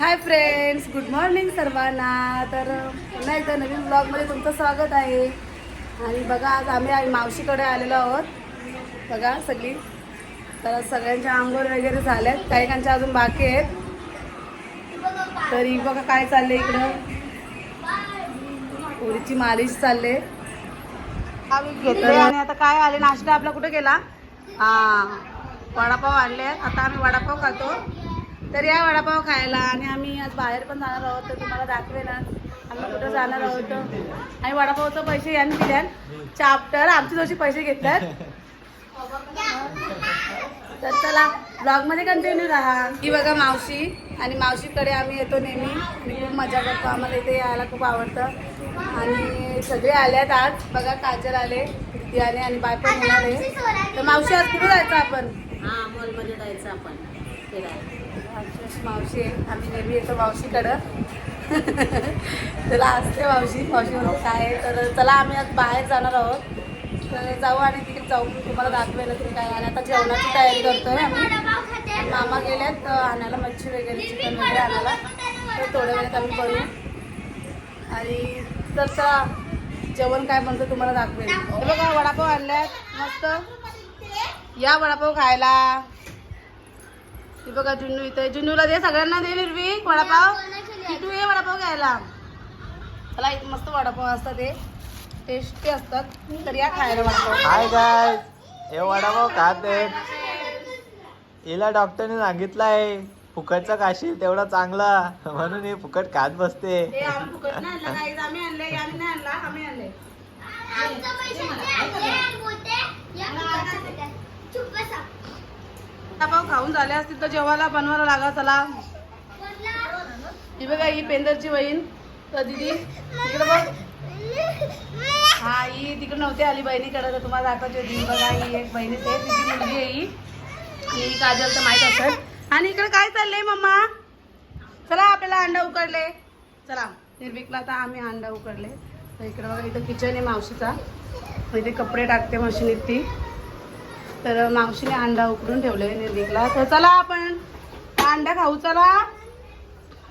Hi friends good morning सर्वांना. तर पुन्हा एकदा नवीन ब्लॉगमध्ये तुमचं स्वागत आहे. आणि बघा आज आम्ही आई मावशीकडे आलेलो आहोत. बघा सगळी. तर सगळ्यांच्या आंघोळ वगैरे झाल्यात. काही काहींच्या अजून बाकी आहेत. तरी बघा काय चालले इकडं. पोरीची मालिश चालले. आम्ही आणि आता काय आले? नाश्ता आपला कुठे गेला? हा वडापाव आणले आता आम्ही वडापाव खातो. तर या वडापाव खायला आणि आम्ही आज बाहेर पण जाणार आहोत तर तुम्हाला दाखवेल आज आम्ही कुठं जाणार आहोत. आणि वडापावचं पैसे यान दिल्यान चाप्टर आमचे दोषी पैसे घेतात तर चला ब्लॉगमध्ये कंटिन्यू राहा. की बघा मावशी आणि मावशीकडे आम्ही येतो नेहमी. आणि खूप मजा करतो आम्हाला इथे यायला खूप आवडतं. आणि सगळे आल्यात आज. बघा काजल आले ती आले आणि बाय पण येणार आहे. तर मावशी आज कुठे जायचं आपण? हां मॉलमध्ये जायचं आपण फिरायला. मावशी आहे. आम्ही नेहमी येतो मावशीकडं. त्याला असते मावशी. मावशी म्हणून काय तर चला आम्ही आज बाहेर जाणार आहोत. तर जाऊ आणि तिकडे जाऊन तुम्हाला दाखवायला तुम्ही काय आणि आता जेवणाची तयारी करतोय आम्ही. मामा गेल्यात तर आणायला मच्छी वगैरे चिकन वगैरे आणायला. तर थोड्या वेळात आम्ही करू. आणि तसं जेवण काय म्हणतं तुम्हाला दाखवेल. बघा वडापाव आणल्यात. मस्त. या वडापाव खायला. ती बघा जुन्नू इथे जुन्नूला दे सगळ्यांना दे निर्विक वडापाव. तू ये वडापाव घ्यायला. चला इथे मस्त वडापाव असतात ते. टेस्टी असतात. तर या खायला वडापाव. हाय गाय हे वडापाव खात आहेत. हिला डॉक्टरने सांगितलं आहे फुकटचा खाशील तेवढा चांगला. म्हणून हे फुकट खात बसते. आम्ही फुकट वडापाव खाऊन झाले असतील तर जेवायला बनवायला लागा चला. ही बघा ही पेंदरची बहीण तर दिदी तिकडे बघ. हा ही तिकडे नव्हती आली बहिणीकडे तर तुम्हाला दाखवायची होती बघा ही एक बहिणीच आहे तिची मुलगी आहे ही. आणि ही काजल तर माहीत असत आणि इकडे काय चाललंय मम्मा? चला आपल्याला अंडा उकडले. चला निर्विकला आता आम्ही अंडा उकडले. तर इकडे बघा इथं किचन आहे मावशीचा. इथे कपडे टाकते मशीनीत ती. तर मावशीने अंडा उकडून ठेवले निर्दिकला. तर चला आपण अंडा खाऊ चला.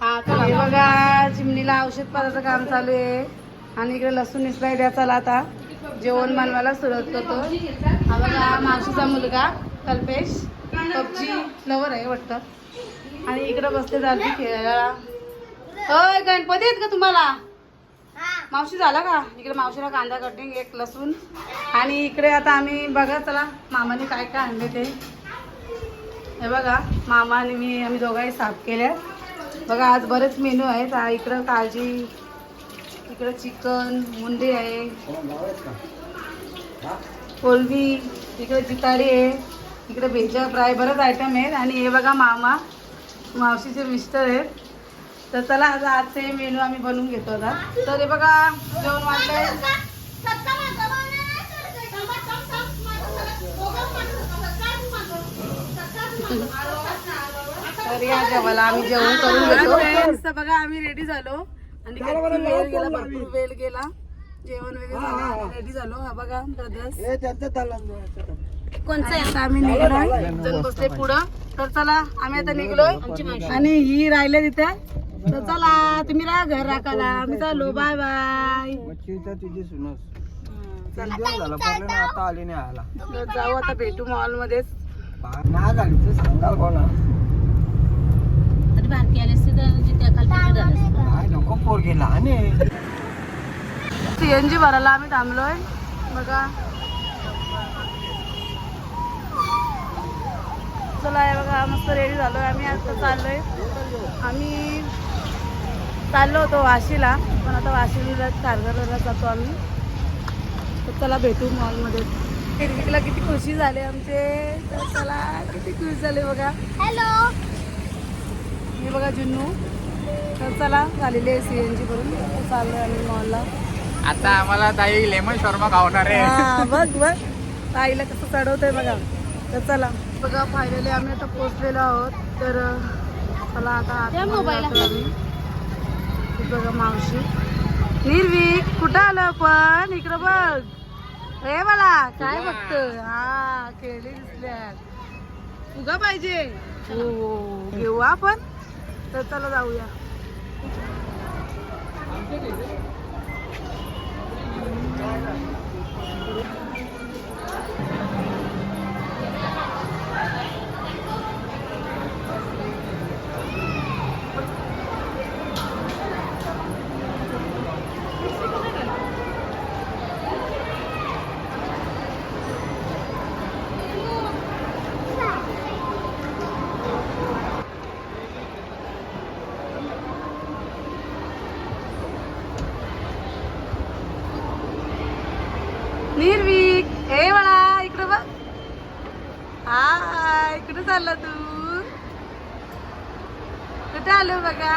हा चला. बघा चिमणीला औषध पदाचं काम चालू आहे. आणि इकडे लसूण निसलाय द्या चला आता. जेवण बनवायला सुरुवात करतो. हा बघा मावशीचा मुलगा कल्पेश. पबजी लवर आहे वाटतं. आणि इकडे बसले जाते खेळायला. होय गणपती आहेत का तुम्हाला? मावशी झाला का? इकडे मावशीला कांदा कटिंग एक लसूण. आणि इकडे आता आम्ही बघा चला मामाने काय काय आणले ते. हे बघा मामा आणि मी आम्ही दोघांही साफ केल्या. बघा आज बरेच मेनू आहेत. इकडं काळजी इकडं चिकन मुंडी आहे. कोलबी इकडे जितारी आहे. इकडे भेजा फ्राय बरंच आयटम आहेत. आणि हे बघा मामा मावशीचे मिस्टर आहेत. तर चला आज आजचे मेनू आम्ही बनवून घेतो आता. तर हे बघा जेवण वाटलंय तर या जेवायला आम्ही जेवण करून घेतो. बघा आम्ही रेडी झालो. आणि वेळ गेला भरपूर वेळ गेला. जेवण वगैरे रेडी झालो हा. बघा ब्रदर्स कोणचं आम्ही निघलोय. जण बसले पुढं. तर चला आम्ही आता निघलोय. आणि ही राहिले तिथे. तर चला तुम्ही राहा घर राखायला आम्ही चाललो. Bye bye. तुझी सुनस. चला. झालं पडलं ना आता आली नाही आला. तर जाऊ आता भेटू मॉल मध्येच नाही झाली तर सांगाल कोणा. तरी बारकी आले असते तर जिथे खाली झालं काय नको पोरगी लहान आहे. सीएनजी भरायला आम्ही थांबलोय. बघा. चला बघा मस्त रेडी झालोय. आम्ही आता चाललोय. आम्ही चाललो होतो वाशीला पण आता वाशीला कारगरला जातो आम्ही. तर चला भेटू मॉलमध्ये. हिरविकला किती खुशी झाली आमचे. तर चला किती खुश झाले बघा. हॅलो हे बघा जुन्नू. तर चला झालेली आहे सी एन जी करून चाललोय आम्ही मॉलला. आता आम्हाला ताई लेमन शर्मा खावणार हा, बघ बघ. ताईला कसं चढवतंय बघा. तर चला. बघा फायनली आम्ही आता पोचलेलो आहोत. तर चला आता मोबाईल बघा मावशी. निर्विक कुठं आलं आपण? इकडं बघ. हे मला काय बघतोय? हा खेळली दिसल्यात. फुगा पाहिजे. हो. घेऊ आपण? तर चला जाऊया. निर्वीक. हे बाळा इकडं बघ. हाय कुठं चालला तू? कुठे आलो बघा?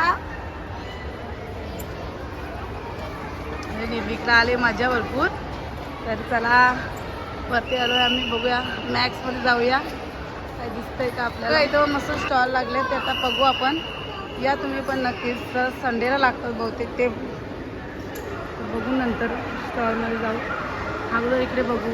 निर्विकला आले मजा भरपूर. तर चला वरती आलो आम्ही बघूया. मॅक्समध्ये जाऊया. काय दिसतंय का आपल्याला? इथं मस्त स्टॉल लागले ते आता बघू आपण. या तुम्ही पण नक्कीच. तर संडेला लागतात बहुतेक ते. बघू नंतर स्टॉलमध्ये जाऊ. अगोदर इकडे बघू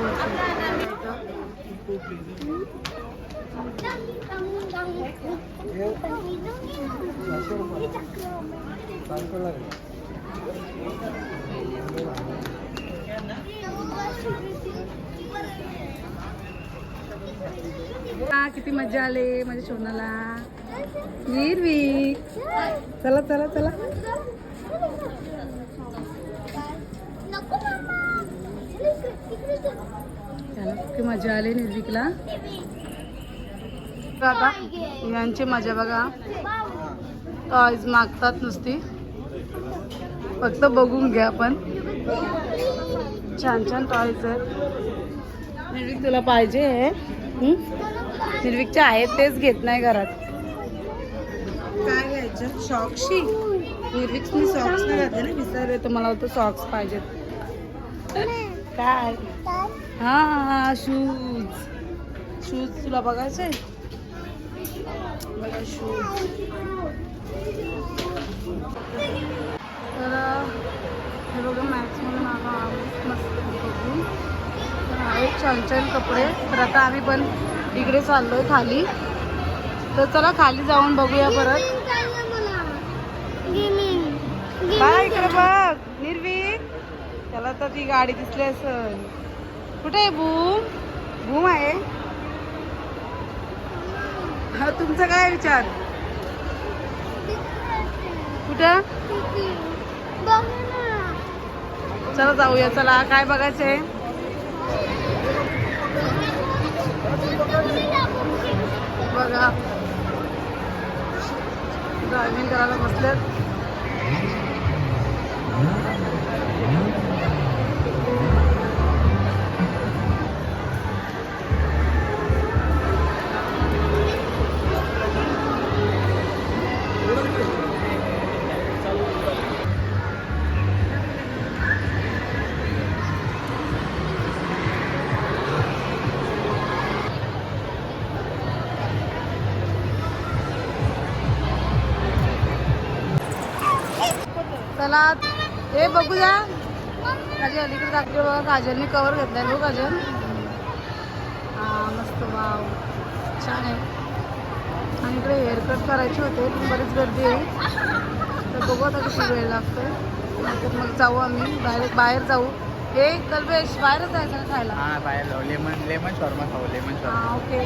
किती मजा आले माझ्या शोनाला. वीर चला चला चला. त्याला मजा आली निर्विकला. आता यांची मजा बघा. टॉयज मागतात नुसती. फक्त बघून घ्या आपण छान छान टॉयज आहेत. निर्विक तुला पाहिजे आहे निर्विकचे आहेत तेच घेत नाही घरात. काय घ्यायचं? सॉक्सशी निर्विक्सनी सॉक्स नाही घातले ना विसरले तुम्हाला मला होतं सॉक्स पाहिजेत. काय? हा शूज. शूज तुला बघायचं? आहे बघा शूज. तर हे बघा मॅक्समध्ये मागा मस्त बघू तर आहेत छान छान कपडे. तर आता आम्ही पण इकडे चाललोय खाली. तर चला खाली जाऊन बघूया परत. काय इकडे बघ निर्वीक त्याला तर ती गाडी दिसली असेल. कुठे आहे भूम भूम आहे हा तुमचा काय विचार? कुठं? चला जाऊया चला. काय बघायचंय? बघा. ड्रायव्हिंग करायला बसलेत. चला हे बघूया. काजल अलीकडे दाखले बघा काजलने कवर घेतलाय बघ काजल हा मस्त वाव छान आहे. आणि इकडे हेअरकट करायचे होते पण बरीच गर्दी आहे. तर बघू आता किती वेळ लागतोय. नाहीतर मग जाऊ आम्ही. बाहेर बाहेर जाऊ. हे कल्पेश बाहेरच जायचं का खायला? हा बाहेर जाऊ. लेमन लेमन शॉर्मा खाऊ लेमन हा शॉर्मा ओके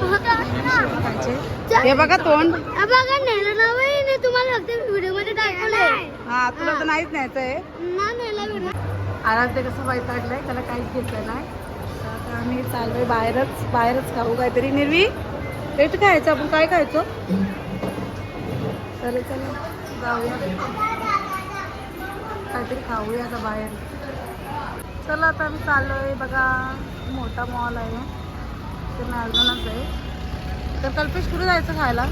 खायचे. हे बघा तोंड. बघा नेलं ना तुम्हाला व्हिडिओ दाखवलंय हा तुला तर नाहीच न्यायचं आहे ना नेला व्हिडिओ आराम ते कसं वैतागलंय त्याला काहीच घेतलं नाही. तर आता आम्ही चाललोय बाहेरच बाहेरच खाऊ काहीतरी. निर्वी पेट खायचं आपण काय खायचं? चला चला. जाऊया. काहीतरी खाऊया आता बाहेर. चला आता आम्ही चाललोय. बघा मोठा मॉल आहे. ते मॅगडॉनच आहे. तर कल्पेश कुठे जायचं खायला?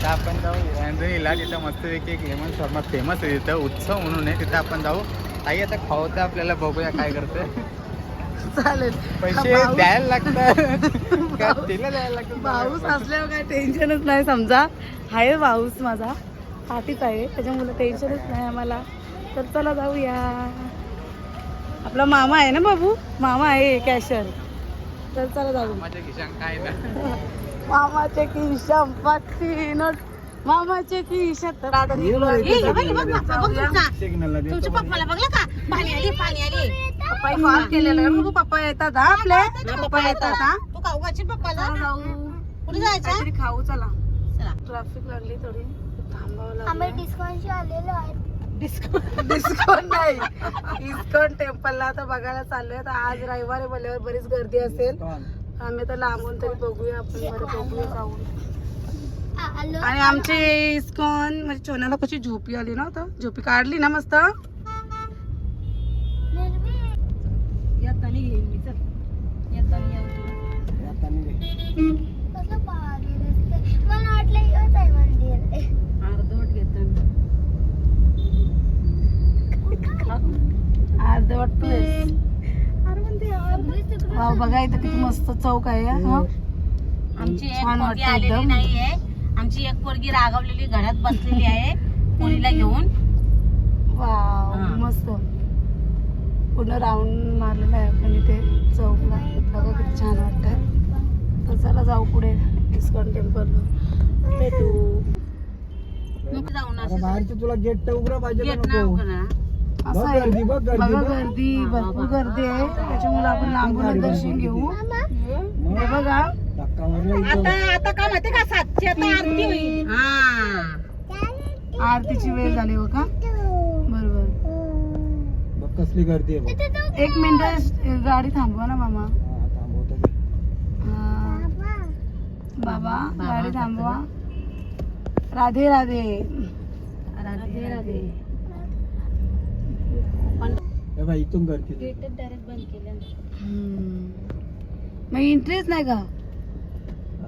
आता आपण जाऊ. अँड्रीला तिथं मस्तपैकी एक लेमन शॉर्मा फेमस आहे तिथं. उत्सव म्हणून आहे तिथं आपण जाऊ. ताई आता खाऊ तर आपल्याला बघूया काय करते. चालेल. पैसे द्यायला लागतात. का तिला द्यायला लागतात? पाऊस असल्यावर काय टेन्शनच नाही समजा. आहे पाऊस माझा. पाठीच आहे. त्याच्यामुळे टेन्शनच नाही आम्हाला. तर चला जाऊया. आपला मामा आहे ना बाबू? मामा आहे कॅशर तर चला जाऊ. माझ्या खिशात काय ना मामाचे पत्तीनच मामाचे की शतर आता निघलो. सिग्नल तुमच्या पप्पाला बघलं का? पाणी आली पाणी आली. पप्पा कॉल केलेला. आहे. बघू पप्पा येतात हा आपले? पप्पा येतात हा? तू खाऊ घालशील पप्पाला? कुठे जायचं? काहीतरी खाऊ चला. चला. ट्रॅफिक लागली थोडी. थांबावं आम्ही लागलं डिस्काउंटशी आलेलो आहे. डिस्काउंट नाही. इस्कॉन टेम्पलला आता बघायला चाललोय. तर आज रविवार आहे बोलल्यावर बरीच गर्दी असेल. आम्ही आता लांबून तरी बघूया आपण बरं बघूया जाऊन. आणि आमचे इस्कॉन म्हणजे चोनाला कशी झोपी आली ना आता? झोपी काढली ना मस्त? अर्धवट प्लेस वाव बघा इथं किती मस्त चौक आहे हा. आमची एक छान पोरगी वाटतं आलेली एकदम. नाहीये. आमची एक पोरगी रागावलेली घरात बसलेली आहे. पोरीला घेऊन. वाव हा. मस्त. पूर्ण राऊंड मारलेला आहे आपण इथे चौकला. बघा किती छान वाटतंय. तर चला जाऊ पुढे इस्कॉन टेम्पलला भेटू. जाऊन असं बाहेरचं तुला गेट उघडा पाहिजे गेट नाही उघडा. असं बघ आहे. गर्दी, बघ गर्दी, भरपूर गर्दी आहे. त्याच्यामुळे आपण लांबूनच दर्शन घेऊ. हे बघा. आता आता काय माहिती का सातची आता आरती होईल? हा. आरतीची वेळ झाली हो. का बरोबर कसली गर्दी आहे बघ. एक मिनिट गाडी थांबवा ना मामा. बाबा गाडी थांबवा. राधे राधे. राधे राधे. हे इथून गर्दी गेट डायरेक्ट बंद केलं. हम्म. मग इंटरेस्ट नाही का?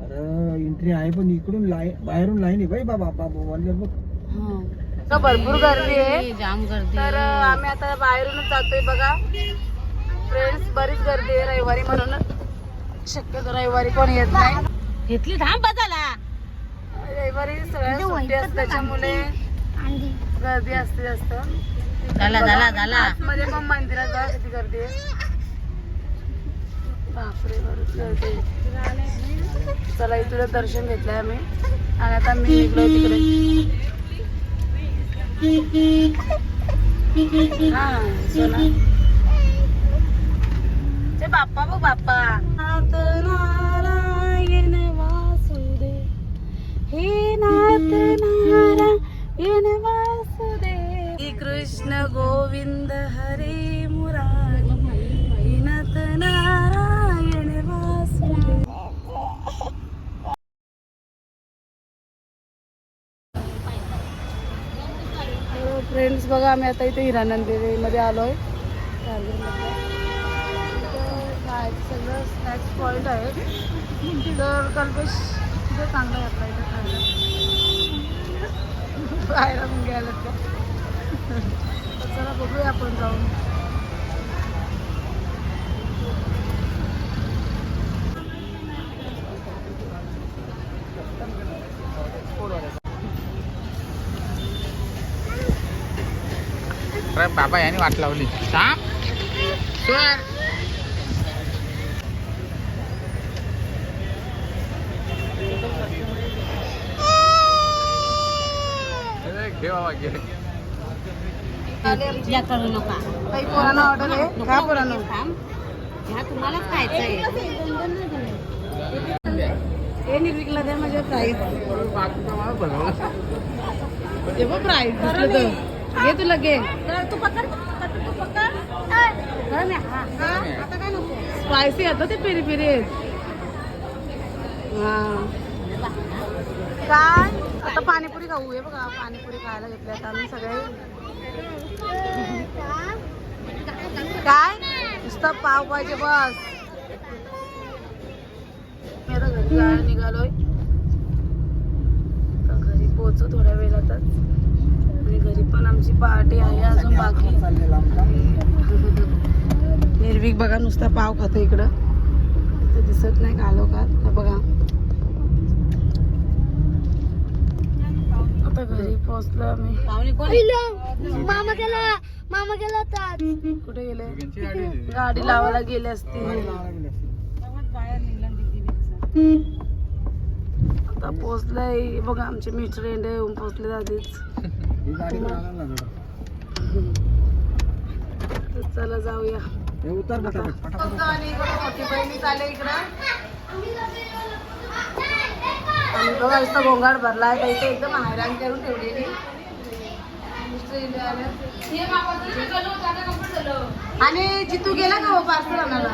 अरे एंट्री आहे पण इकडून लाईन बाहेरून लाईन आहे बाई बाबा बाबा म्हणलं बघ तर भरपूर गर्दी आहे. जाम गर्दी तर आम्ही आता बाहेरूनच जातोय बघा. फ्रेंड्स बरीच गर्दी आहे रविवारी म्हणून शक्यतो रविवारी कोण येत नाही. घेतली थांब बदला रविवारी सगळ्या सुट्टी असते त्याच्यामुळे गर्दी असते जास्त. झाला झाला झाला. मध्ये पण मंदिरात किती गर्दी आहे. बापरे बरीच गर्दी. आहे. चला इथून दर्शन घेतलंय आम्ही. आणि आता मी निघलोय तिकडे. हा सोना. ते बाप्पा बघ बाप्पा. नारायण वासुदेव हे नाथ नारायण वासुदेव. श्री कृष्ण गोविंद हरे मुरारी नत नारायण फ्रेंड्स हो, बघा आम्ही आता इथे हिरानंद आलो आलोय. सगळं स्नॅक्स पॉईंट आहे तर कल्पेश चांगला चांगलं आहे आपल्या इथे खायला. बाहेर पण घ्यायला तर चला बघूया आपण जाऊन. बाबा याने वाट लावली. श्याम सर घे बाबा घे. या करू नका. काही पोरांना ऑर्डर आहे का पोरांना. थांब. ह्या तुम्हालाच खायचंय. हे निर्विकला द्या प्राईस दिसलं तर. घे तुला घे. तू पकड तू पकड आता काय नको स्पायसी आता ते पेरी पेरी. हा. काय? आता पाणीपुरी खाऊ. हे बघा पाणीपुरी खायला घेतल्या आम्ही सगळे. काय? नुसतं पाव पाहिजे बस. मी आता घरी जायला निघालोय. आता घरी पोहोचू थोड्या वेळातच. आणि घरी पण आमची पार्टी आहे अजून बाकी. निर्भीक बघा नुसता पाव खातो इकडं. इथं दिसत नाही कालो का तर बघा. आता घरी पोहोचलो आम्ही. मामा गेला मामा गेला होता कुठे गेले? गाडी लावायला गेले असतील आता पोचलंय बघा आमचे मिस्टर एंडे येऊन पोचले आधीच. चला जाऊया. पोचलो आणि इकडं. बघा तर इथे एकदम हैराण करून ठेवलेली. आले. आणि जितू गेला का हो पार्सल आणायला?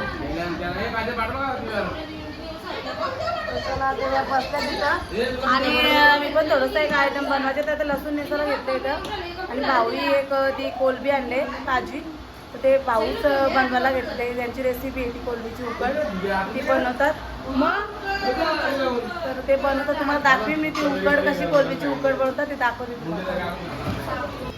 आणि मी पण थोडंसं एक आयटम बनवायचे तर ते लसूण नेसाला घेतलं इथं. आणि भावडी एक ती कोलबी आणले ताजी. तर ते पाऊस बनवायला घेतले त्यांची रेसिपी आहे ती कोलबीची उकड ती बनवतात. मग तर ते बनवतात. तुम्हाला दाखवी मी ती उकड कशी कोलबीची उकड बनवतात ते दाखवते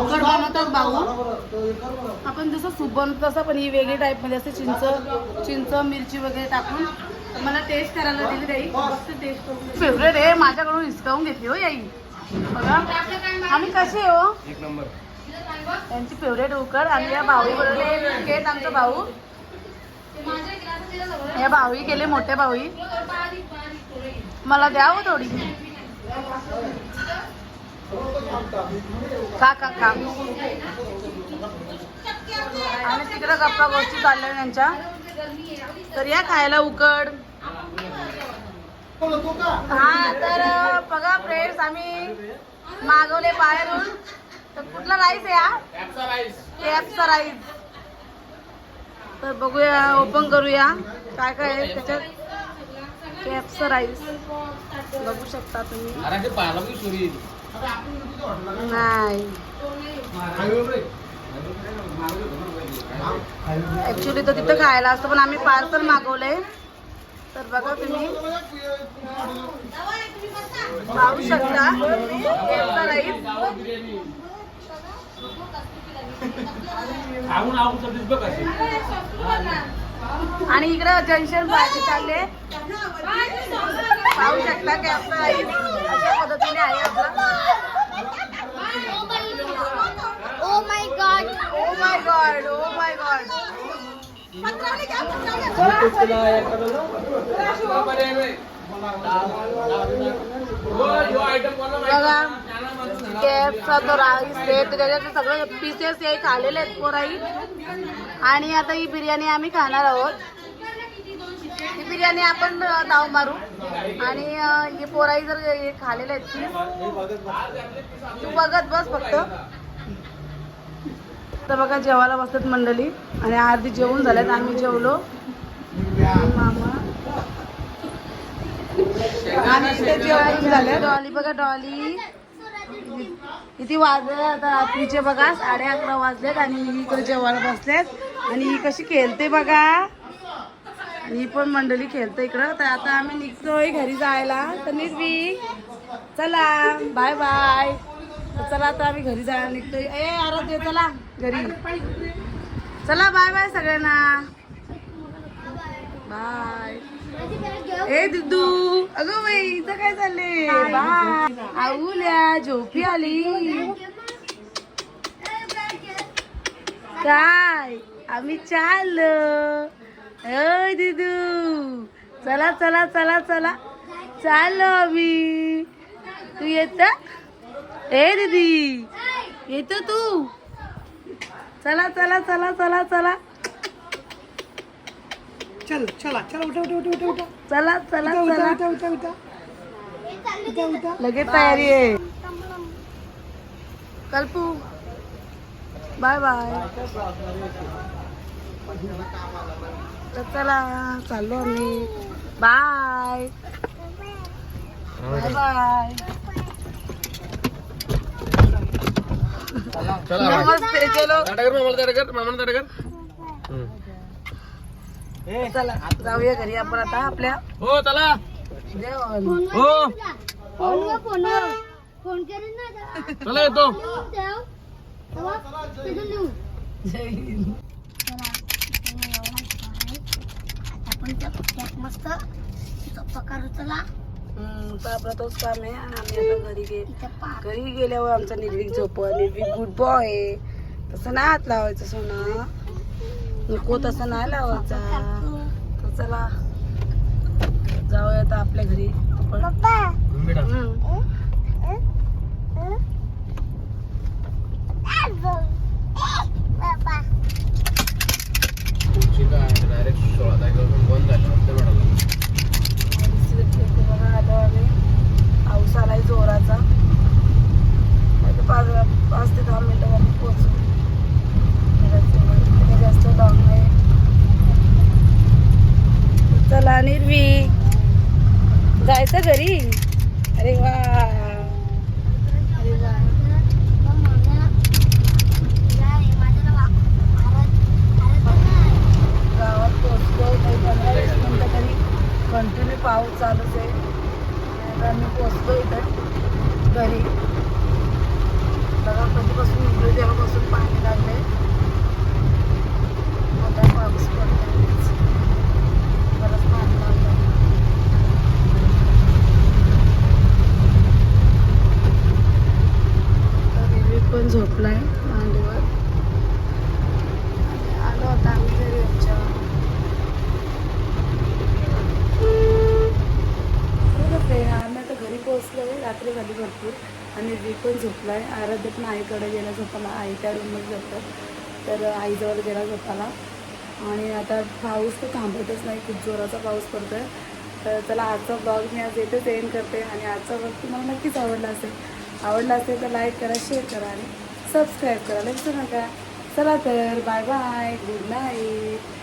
उकड बनवतात भाऊ. आपण जसं सूप बनवतो तसं पण ही वेगळी टाईपमध्ये असते. चिंच चिंच मिरची वगैरे टाकून. मला टेस्ट करायला दिली ताई मस्त टेस्ट फेवरेट आहे. माझ्याकडून हिसकावून घेतली हो याई. बघा. आम्ही कसे हो? एक नंबर. त्यांची फेवरेट उकड. आणि या भाऊ बरोबर आमचा भाऊ. या भाऊही केले मोठे भाऊही. मला द्या हो थोडी. का का का आणि तिकडे गप्पा गोष्टी चालल्या त्यांच्या तर या खायला उकड. हा तर बघा फ्रेंड्स आम्ही मागवले बाहेरून. तर कुठला राईस आहे हा? कॅपचा राईस तर बघूया ओपन करूया. काय काय आहे त्याच्यात? कॅपचा राईस बघू शकता तुम्ही. नाही. ऍक्च्युली तर तिथं खायला असतं पण आम्ही पार्सल मागवलंय. तर बघा तुम्ही. पाहू शकता. राईस आणि इकडं जंक्शन पार्टी चालले. पाहू शकता कॅपचा राईस अशा पद्धतीने आहे आपला. ओ my god. Oh my god oh my god बघा कॅपचा तो राईस त्याच्यात सगळे पीसेस हे खालेले आहेत पोराई आणि आता ही बिर्याणी आम्ही खाणार आहोत. ही बिर्याणी आपण अं, मारू. आणि ही हे पोराई जर हे खालेले आहेत पीस तू बघत बस फक्त. तर बघा जेवायला बसतात मंडळी. आणि अर्धी जेवून झाल्यात आम्ही जेवलो. मामा. आणि इथे जेवण झालं डॉली बघा डॉली. किती वाजले आता रात्रीचे बघा साडे अकरा वाजलेत आणि ही इकडे जेवायला बसलेत. आणि ही कशी खेळते बघा. आणि ही पण मंडळी खेळते इकडं. तर आता आम्ही निघतोय घरी जायला. तर निर्वी चला बाय बाय चला आता आम्ही घरी जायला निघतोय. ए आरात ये चला घरी. चला बाय बाय सगळ्यांना. बाय ए दिदू. अगं बाई इथं काय चालले आऊल्या झोपी आली. काय? आम्ही चाललो. अय दिदू. चला चला चला चला. चाललो आम्ही. तू येत? ए दीदी. येतो तू. चला चला चला चला चला. चल चला चला उठा उठा उठा उठा चला चला उठा चला. उठा उठा उठा. उठा उठा. लगेच तयारी आहे. कल्पू. Bye bye. तर चला चाललो आम्ही. बाय. Bye bye. नमस्ते चलो. चला जाऊया घरी आपण आता आपल्या. हो चला. जेवण. हो. फोन करून ना चला येतो. मस्त पकार उचला आपला तोच काम आहे. आणि आम्ही आता घरी गे गेल्यावर आमचा निर्भीक झोप निर्भीक गुड बॉय. तसं नाही हात लावायचं सोना. नको तसं नाही लावायचा. तर चला जाऊया आता आपल्या घरी आपण हम्म. डायरेक्ट सोळा तारखेपासून बंद झाली वाटतं मॅडम इथे बघा आलो आम्ही पाऊस आलाय जोराचा आता पाच पाच ते दहा मिनिटामध्ये पोहोचू घराजवळ. काही जास्त लांब नाही चला निर्वी जायचं घरी अरे वा अरे वा गावात पोहोचलो काही पंधरा वीस मिनटं तरी कंटिन्यू पाऊस चालूच आहे आणि आता आम्ही पोहोचलो इथं घरी बघा कधीपासून निघलो तेव्हापासून पाणी लागले मोठा पाऊस पडतो बरंच पाणी लागलं तर पण झोपलाय मांडीवर आलो आता आम्ही घरी आमच्या आम्ही आता घरी पोहोचलो रात्री झाली भरपूर. आणि वी पण झोपलाय. आराध्य पण आईकडे गेला झोपाला आई त्या रूममध्ये जातं तर आईजवळ गेला झोपाला आणि आता पाऊस तर थांबतच नाही खूप जोराचा पाऊस पडतोय. तर चला आजचा ब्लॉग मी आज येथेच एंड करते. आणि आजचा ब्लॉग तुम्हाला नक्कीच आवडला असेल. आवडला असेल तर लाईक करा शेअर करा आणि सबस्क्राईब करायला विसरू नका चला तर बाय बाय गुड नाईट